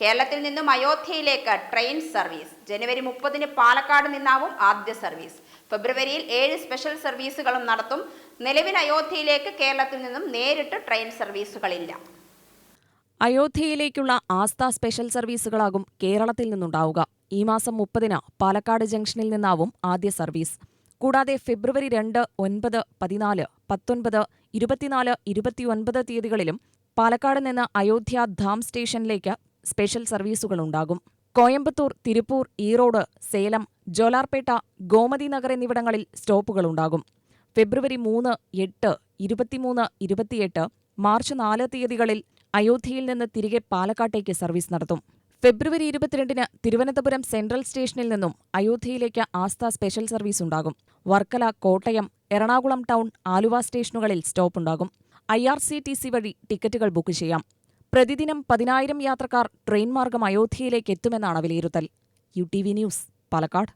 കേരളത്തിൽ നിന്നും അയോധ്യയിലേക്ക് train service. ജനുവരി മുപ്പതിന് പാലക്കാട് നിന്നാവും ആദ്യ സർവീസ്. ഫെബ്രുവരിയിൽ ഏഴ് സ്പെഷ്യൽ സർവീസുകളും നടത്തും. നിലവിൽ അയോധ്യയിലേക്ക് കേരളത്തിൽ നിന്നും നേരിട്ട് ട്രെയിൻ സർവീസുകളില്ല. അയോധ്യയിലേക്കുള്ള ആസ്ഥ സ്പെഷ്യൽ സർവീസുകളാകും കേരളത്തിൽ നിന്നുണ്ടാവുക. ഈ മാസം മുപ്പതിന് പാലക്കാട് ജംഗ്ഷനിൽ നിന്നാവും ആദ്യ സർവീസ്. കൂടാതെ ഫെബ്രുവരി രണ്ട് ഒൻപത് പതിനാല് പത്തൊൻപത് ഇരുപത്തിനാല് ഇരുപത്തിയൊൻപത് തീയതികളിലും പാലക്കാട് നിന്ന് അയോധ്യ ധാം സ്റ്റേഷനിലേക്ക് സ്പെഷ്യൽ സർവീസുകൾ ഉണ്ടാകും കോയമ്പത്തൂർ തിരുപ്പൂർ ഈറോഡ് സേലം ജോലാർപേട്ട ഗോമതി നഗർ എന്നിവിടങ്ങളിൽ സ്റ്റോപ്പുകൾ ഉണ്ടാകും ഫെബ്രുവരി മൂന്ന് എട്ട് ഇരുപത്തിമൂന്ന് ഇരുപത്തിയെട്ട് മാർച്ച് നാല് തീയതികളിൽ അയോധ്യയിൽ നിന്ന് തിരികെ പാലക്കാട്ടേക്ക് സർവീസ് നടത്തും. ഫെബ്രുവരി ഇരുപത്തിരണ്ടിന് തിരുവനന്തപുരം സെൻട്രൽ സ്റ്റേഷനിൽ നിന്നും അയോധ്യയിലേക്ക് ആസ്ഥ സ്പെഷ്യൽ സർവീസ് ഉണ്ടാകും വർക്കല കോട്ടയം എറണാകുളം ടൗൺ ആലുവ സ്റ്റേഷനുകളിൽ സ്റ്റോപ്പുണ്ടാകും. I R C T C വഴി ടിക്കറ്റുകൾ ബുക്ക് ചെയ്യാം. പ്രതിദിനം പതിനായിരം യാത്രക്കാർ ട്രെയിൻ മാർഗം അയോധ്യയിലേക്ക് എത്തുമെന്നാണ് വിലയിരുത്തൽ. U T V news Palakkad.